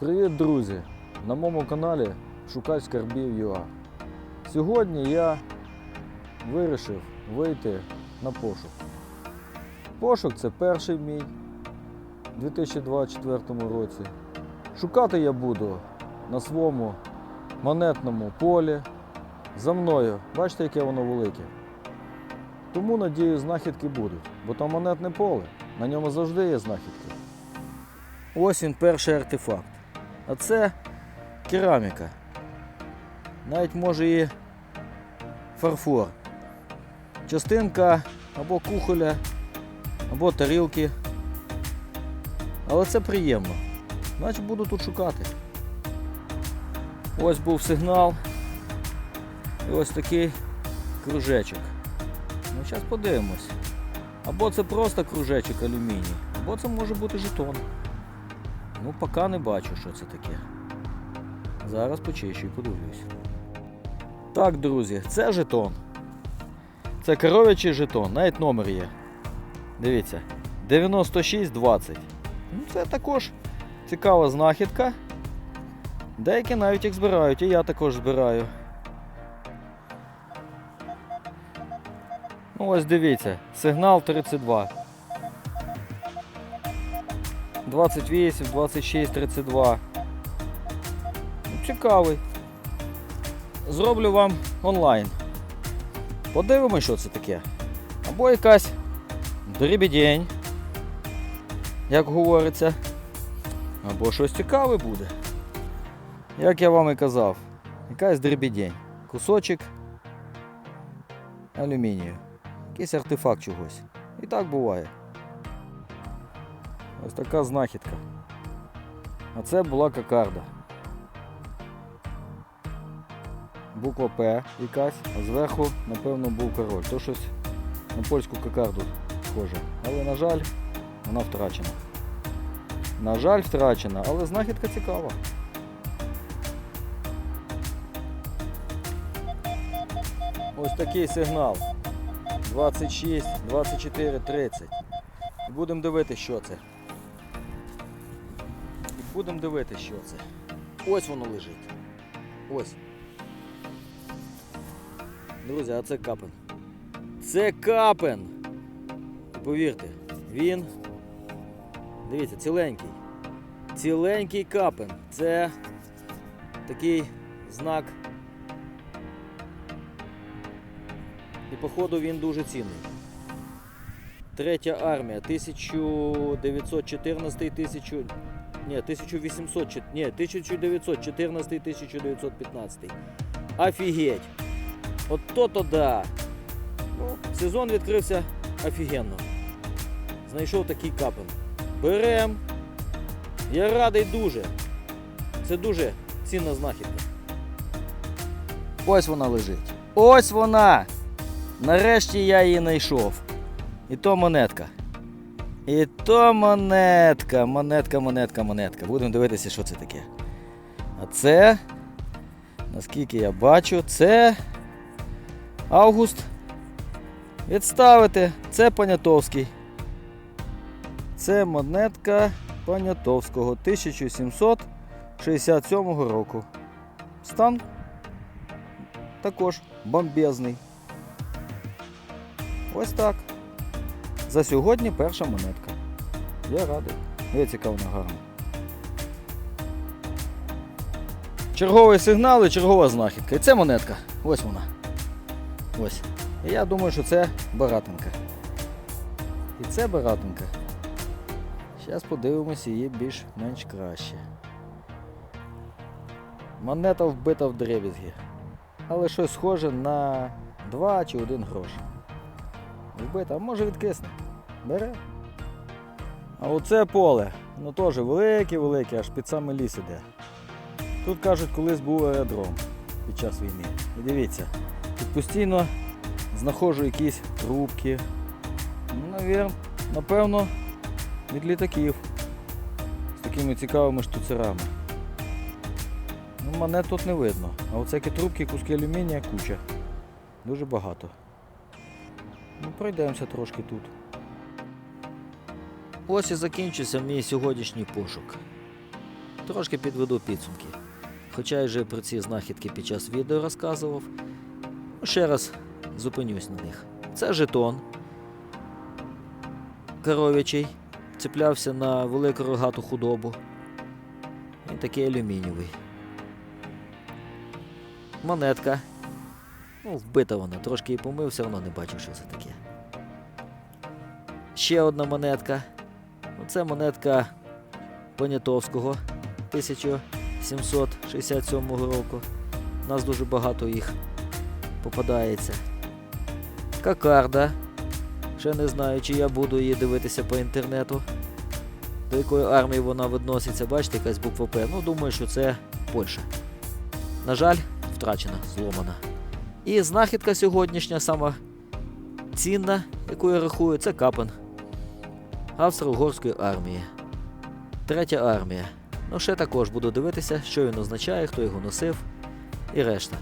Привіт, друзі! На моєму каналі Шукач скарбів ЮА. Сьогодні я вирішив вийти на пошук. Пошук це перший мій у 2024 році. Шукати я буду на своєму монетному полі. За мною, бачите, яке воно велике. Тому, надію, знахідки будуть, бо там монетне поле, на ньому завжди є знахідки. Ось він перший артефакт. А це кераміка. Навіть може і фарфор. Частинка або кухоля, або тарілки. Але це приємно. Значить буду тут шукати. Ось був сигнал. І ось такий кружечок. Ну, зараз подивимось. Або це просто кружечок алюміній, або це може бути жетон. Ну, поки не бачу, що це таке. Зараз почищу і подивлюсь. Так, друзі, це жетон. Це коров'ячий жетон, навіть номер є. Дивіться, 9620. Ну, це також цікава знахідка. Деякі навіть їх збирають, і я також збираю. Ну ось дивіться, сигнал 32. 28, 26, 32. Ну, Цікавий. Зроблю вам онлайн. Подивимось, що це таке. Або якась дрібідень, як говориться. Або щось цікаве буде. Як я вам і казав, якась дрібідень. Кусочок алюмінію. Якийсь артефакт чогось. І так буває. Ось така знахідка. А це була кокарда. Буква П якась, а зверху, напевно, був король. То щось на польську кокарду схоже. Але, на жаль, вона втрачена. На жаль, втрачена, але знахідка цікава. Ось такий сигнал. 26, 24, 30. Будемо дивитися, що це. Будемо дивитися, що це. Ось воно лежить. Ось. Друзі, а це капен. Це капен. Повірте, він. Дивіться, ціленький. Ціленький капен. Це такий знак. І походу він дуже цінний. Третя армія 1914 тисячу. Ні, 1800, ні, 1914 1915. Офігеть! От то-то да. Ну, сезон відкрився офігенно. Знайшов такий капен. Берем. Я радий дуже. Це дуже цінна знахідка. Ось вона лежить. Ось вона! Нарешті я її знайшов. І то монетка. І то монетка. Монетка, монетка, монетка. Будемо дивитися, що це таке. А це, наскільки я бачу, це Август. Відставити. Це Понятовський. Це монетка Понятовського 1767 року. Стан також бомбезний. Ось так. За сьогодні перша монетка. Я радий. Яка вона гарна. Черговий сигнал і чергова знахідка. І це монетка. Ось вона. Ось. І я думаю, що це баратинка. І це баратинка. Зараз подивимося її більш-менш краще. Монета вбита в дребізгі. Але щось схоже на 2 чи 1 грош. Вбита, а може відкисне. Бере. А оце поле, воно теж велике-велике, аж під самий ліс іде. Тут кажуть, колись був аеродром під час війни. І дивіться, тут постійно знаходжу якісь трубки. Ну, напевно, від літаків з такими цікавими штуцерами. Ну, монет тут не видно. А оце трубки, куски алюмінія куча. Дуже багато. Ну, пройдемося трошки тут. Ось і закінчився мій сьогоднішній пошук. трошки підведу підсумки. Хоча я вже про ці знахідки під час відео розказував. Ще раз зупинюсь на них. Це жетон коров'ячий, цеплявся на велику рогату худобу. Він такий алюмінієвий. Монетка. Ну, вбита вона, трошки її помив, все одно не бачив, що це таке. Ще одна монетка. Ну, Це монетка Понятовського 1767 року. У нас дуже багато їх попадається. Кокарда. Ще не знаю, чи я буду її дивитися по інтернету. До якої армії вона відноситься, бачите, якась буква П. Ну, думаю, що це Польща. На жаль, втрачена, зломана. І знахідка сьогоднішня, сама цінна, яку я рахую, це капан Австро-Угорської армії. Третя армія. Ну, ще також буду дивитися, що він означає, хто його носив і решта.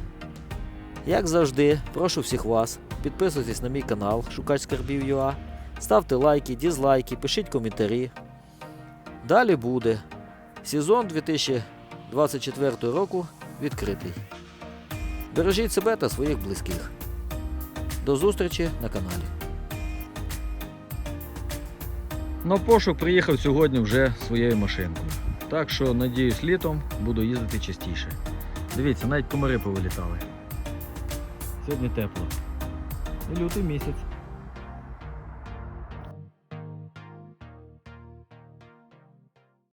Як завжди, прошу всіх вас, підписуйтесь на мій канал Шукач Скарбів ставте лайки, дізлайки, пишіть коментарі. Далі буде. Сезон 2024 року відкритий. Бережіть себе та своїх близьких. До зустрічі на каналі. На пошук приїхав сьогодні вже своєю машинкою. Так що, надіюсь, літом буду їздити частіше. Дивіться, навіть комари повилітали. Сьогодні тепло. І лютий місяць.